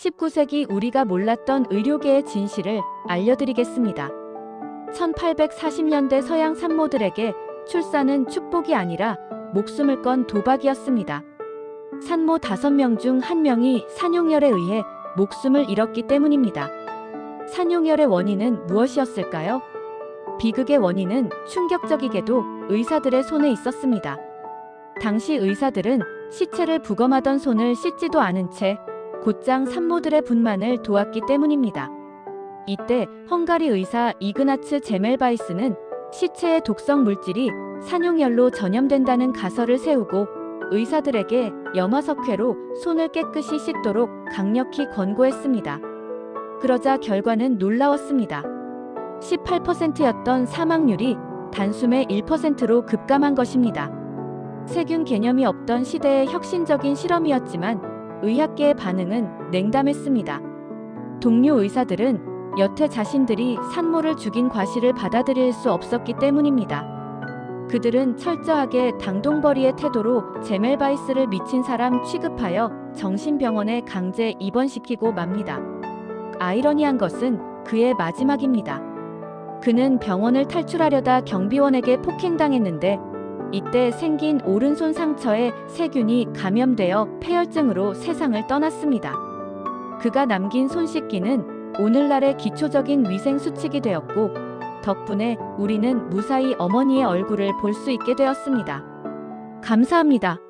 19세기 우리가 몰랐던 의료계의 진실을 알려드리겠습니다. 1840년대 서양 산모들에게 출산은 축복이 아니라 목숨을 건 도박이었습니다. 산모 5명 중 1명이 산용열에 의해 목숨을 잃었기 때문입니다. 산용열의 원인은 무엇이었을까요? 비극의 원인은 충격적이게도 의사들의 손에 있었습니다. 당시 의사들은 시체를 부검하던 손을 씻지도 않은 채 곧장 산모들의 분만을 도왔기 때문입니다. 이때 헝가리 의사 이그나츠 제멜바이스는 시체의 독성 물질이 산용열로 전염된다는 가설을 세우고 의사들에게 염화석회로 손을 깨끗이 씻도록 강력히 권고했습니다. 그러자 결과는 놀라웠습니다. 18%였던 사망률이 단숨에 1%로 급감한 것입니다. 세균 개념이 없던 시대의 혁신적인 실험이었지만 의학계의 반응은 냉담했습니다. 동료 의사들은 여태 자신들이 산모를 죽인 과실을 받아들일 수 없었기 때문입니다. 그들은 철저하게 당동벌이의 태도로 제멜바이스를 미친 사람 취급하여 정신병원에 강제 입원시키고 맙니다. 아이러니한 것은 그의 마지막입니다. 그는 병원을 탈출하려다 경비원에게 폭행당했는데 이때 생긴 오른손 상처에 세균이 감염되어 폐혈증으로 세상을 떠났습니다. 그가 남긴 손 씻기는 오늘날의 기초적인 위생 수칙이 되었고 덕분에 우리는 무사히 어머니의 얼굴을 볼 수 있게 되었습니다. 감사합니다.